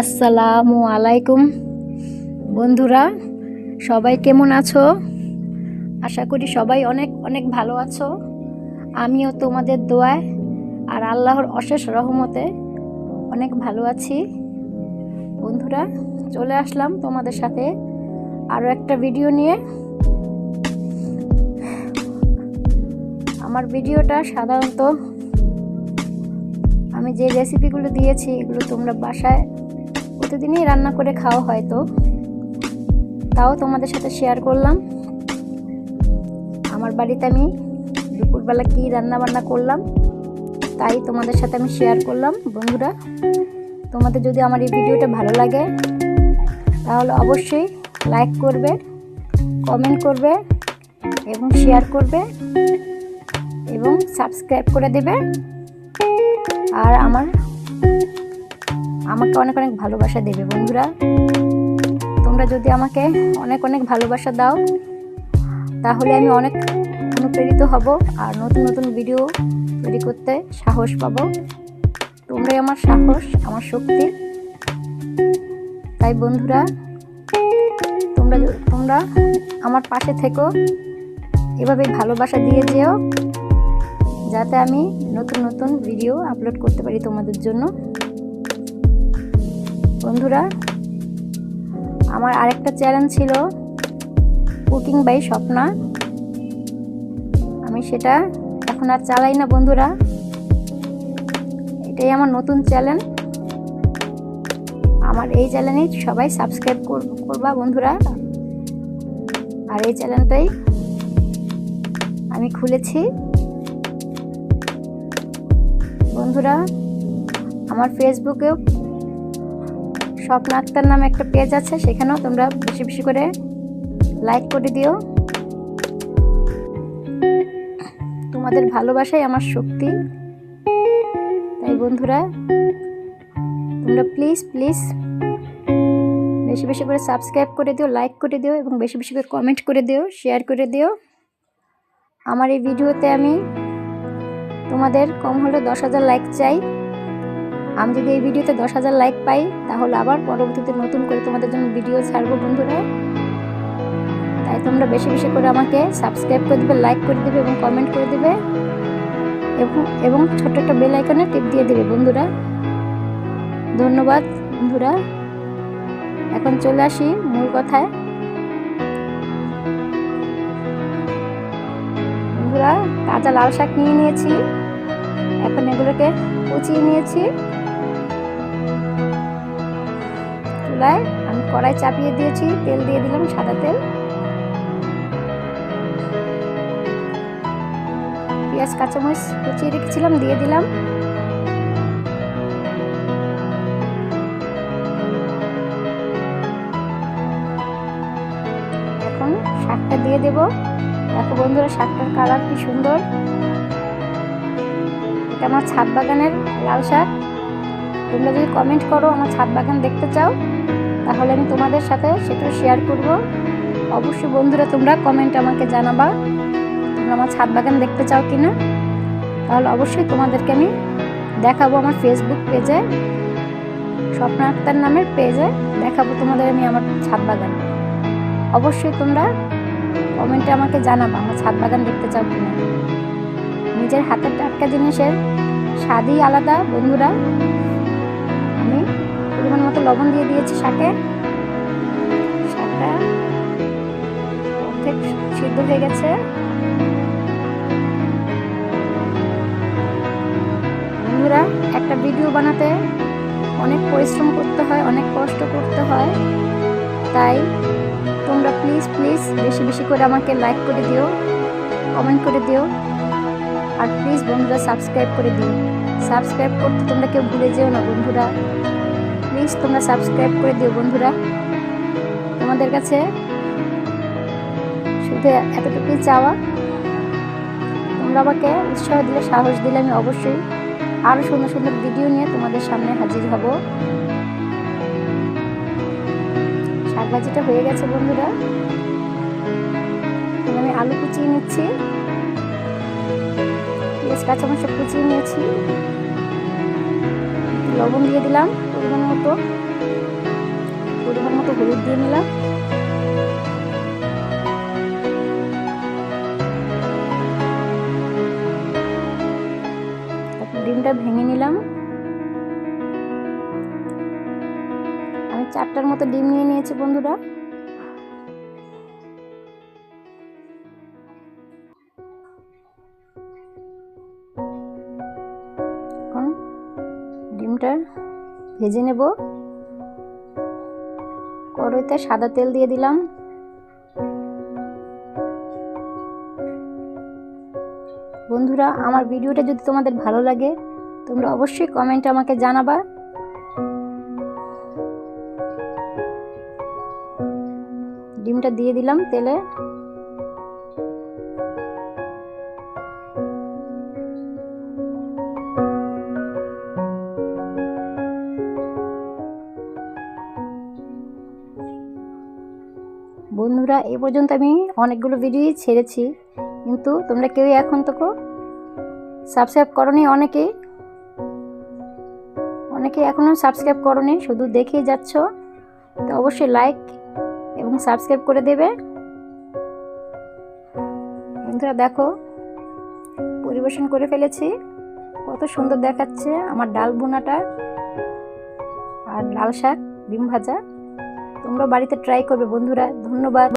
আসসালামু আলাইকুম। বন্ধুরা, সবাই কেমন আছো? আশা করি সবাই অনেক অনেক ভালো আছো। আমিও তোমাদের দোয়ায় আর আল্লাহর অশেষ রহমতে অনেক ভালো আছি। বন্ধুরা, চলে আসলাম তোমাদের সাথে আরও একটা ভিডিও নিয়ে। আমার ভিডিওটা সাধারণত আমি যে রেসিপিগুলো দিয়েছি, এগুলো তোমরা বাসায় প্রতিদিনই রান্না করে খাওয়া হয়তো তাও তোমাদের সাথে শেয়ার করলাম। আমার বাড়িতে আমি দুপুরবেলা কী রান্না বান্না করলাম, তাই তোমাদের সাথে আমি শেয়ার করলাম। বন্ধুরা, তোমাদের যদি আমার এই ভিডিওটা ভালো লাগে, তাহলে অবশ্যই লাইক করবে কমেন্ট করবে এবং শেয়ার করবে এবং সাবস্ক্রাইব করে দেবে। আর আমার আমাকে অনেক অনেক ভালোবাসা দেবে, বন্ধুরা। তোমরা যদি আমাকে অনেক অনেক ভালোবাসা দাও, তাহলে আমি অনেক অনুপ্রেরিত হব আর নতুন নতুন ভিডিও তৈরি করতে সাহস পাব। তোমরাই আমার সাহস, আমার শক্তি। তাই বন্ধুরা, তোমরা তোমরা আমার পাশে থেকো। এভাবে ভালোবাসা দিয়ে যেও, যাতে আমি নতুন নতুন ভিডিও আপলোড করতে পারি তোমাদের জন্য। বন্ধুরা, আমার আরেকটা চ্যানেল ছিল কুকিং বাই স্বপ্না। আমি সেটা এখন আর চালাই না বন্ধুরা। এটাই আমার নতুন চ্যানেল। আমার এই চ্যানেলে সবাই সাবস্ক্রাইব করবা বন্ধুরা। আর এই চ্যানেলটাই আমি খুলেছি। বন্ধুরা, আমার ফেসবুকেও স্বপ্ন আক্তার নামে একটা পেজ আছে, সেখানেও তোমরা বেশি বেশি করে লাইক করে দিও। তোমাদের ভালোবাসাই আমার শক্তি। তাই বন্ধুরা, তোমরা প্লিজ প্লিজ বেশি বেশি করে সাবস্ক্রাইব করে দিও লাইক করে দিও এবং বেশি বেশি করে কমেন্ট করে দিও শেয়ার করে দিও। আমার এই ভিডিওতে আমি তোমাদের কম হলে দশ হাজার লাইক চাই। আমি যদি এই ভিডিওতে দশ হাজার লাইক পাই, তাহলে আবার পরবর্তীতে নতুন করে তোমাদের জন্য ভিডিও ছাড়বো বন্ধুরা। তাই তোমরা বেশি বেশি করে আমাকে সাবস্ক্রাইব করে দেবে লাইক করে দেবে এবং কমেন্ট করে দেবে। এবং এবং ছোট্ট একটা বেল আইকনে টিপ দিয়ে দেবে বন্ধুরা। ধন্যবাদ বন্ধুরা। এখন চলে আসি মূল কথায়। বন্ধুরা কাঁচা লাল শাক নিয়ে নিয়েছি। এখন এগুলোকে কুচিয়ে নিয়েছি। চুলায় আমি কড়াই চাপিয়ে দিয়েছি, তেল দিয়ে দিলাম সাদা তেল। পেঁয়াজ, কাঁচামরিচ কুচিয়ে রেখেছিলাম, দিয়ে দিলাম। এখন শাকটা দিয়ে দেব। দেখো বন্ধুরা, শাকটার কালার কি সুন্দর। এটা আমার ছাদ বাগানের লাল শাক। তোমরা যদি কমেন্ট করো, আমার ছাদ বাগান দেখতে চাও, তাহলে আমি তোমাদের সাথে সেটা শেয়ার করব। অবশ্যই বন্ধুরা, তোমরা কমেন্ট আমাকে জানাবা, তোমরা আমার ছাদ বাগান দেখতে চাও কি না তাহলে অবশ্যই তোমাদেরকে আমি দেখাবো আমার ফেসবুক পেজে স্বপ্ন আক্তার নামের পেজে দেখাবো তোমাদের আমি আমার ছাদ বাগান। অবশ্যই তোমরা কমেন্টে আমাকে জানাবা, আমার ছাদ বাগান দেখতে চাও কি না নিজের হাতের টাটকা জিনিসের স্বাদই আলাদা, বন্ধুরা। পরিমাণ মতো লবণ দিয়ে দিয়েছি শাকে। শাকটা অর্ধেক সিদ্ধ হয়ে গেছে। বন্ধুরা, একটা ভিডিও বানাতে অনেক পরিশ্রম করতে হয়, অনেক কষ্ট করতে হয়। তাই তোমরা প্লিজ প্লিজ বেশি বেশি করে আমাকে লাইক করে দিও কমেন্ট করে দিও। আর প্লিজ বন্ধুরা সাবস্ক্রাইব করে দিও। সাবস্ক্রাইব করতে তোমরা কেউ ভুলে যেও না বন্ধুরা। প্লিজ তোমরা সাবস্ক্রাইব করে দিও বন্ধুরা। তোমাদের কাছে শুধু এতটুকুই চাওয়া। তোমরা আমাকে উৎসাহ দিলে, সাহস দিলে আমি অবশ্যই আরও সুন্দর সুন্দর ভিডিও নিয়ে তোমাদের সামনে হাজির হব। শাক ভাজিটা হয়ে গেছে বন্ধুরা। আমি আলু কুচিয়ে নিচ্ছি। পেঁয়াজ কাঁচামরিচ কুচিয়ে নিয়েছি। লবণ দিয়ে দিলাম। পরিমাণ মতো পরিমাণ মতো হলুদ দিয়ে নিলাম। ডিমটা ভেঙে নিলাম। আমি চারটার মতো ডিম নিয়ে নিয়েছি বন্ধুরা। ডিমটা ভেজে নেব। কড়াইতে সাদা তেল দিয়ে দিলাম। বন্ধুরা, আমার ভিডিওটা যদি তোমাদের ভালো লাগে, তোমরা অবশ্যই কমেন্টে আমাকে জানাবা। ডিমটা দিয়ে দিলাম তেলে। বন্ধুরা, এ পর্যন্ত আমি অনেকগুলো ভিডিও ছেড়েছি। কিন্তু তোমরা কেউই এখন তো সাবস্ক্রাইব করনি অনেকেই অনেকে এখনও সাবস্ক্রাইব করনি, শুধু দেখেই যাচ্ছ। তো অবশ্যই লাইক এবং সাবস্ক্রাইব করে দেবে। বন্ধুরা, দেখো, পরিবেশন করে ফেলেছি। কত সুন্দর দেখাচ্ছে আমার ডাল বোনাটা আর লাল শাক, ডিম ভাজা। তোমরা বাড়িতে ট্রাই করবে বন্ধুরা। ধন্যবাদ।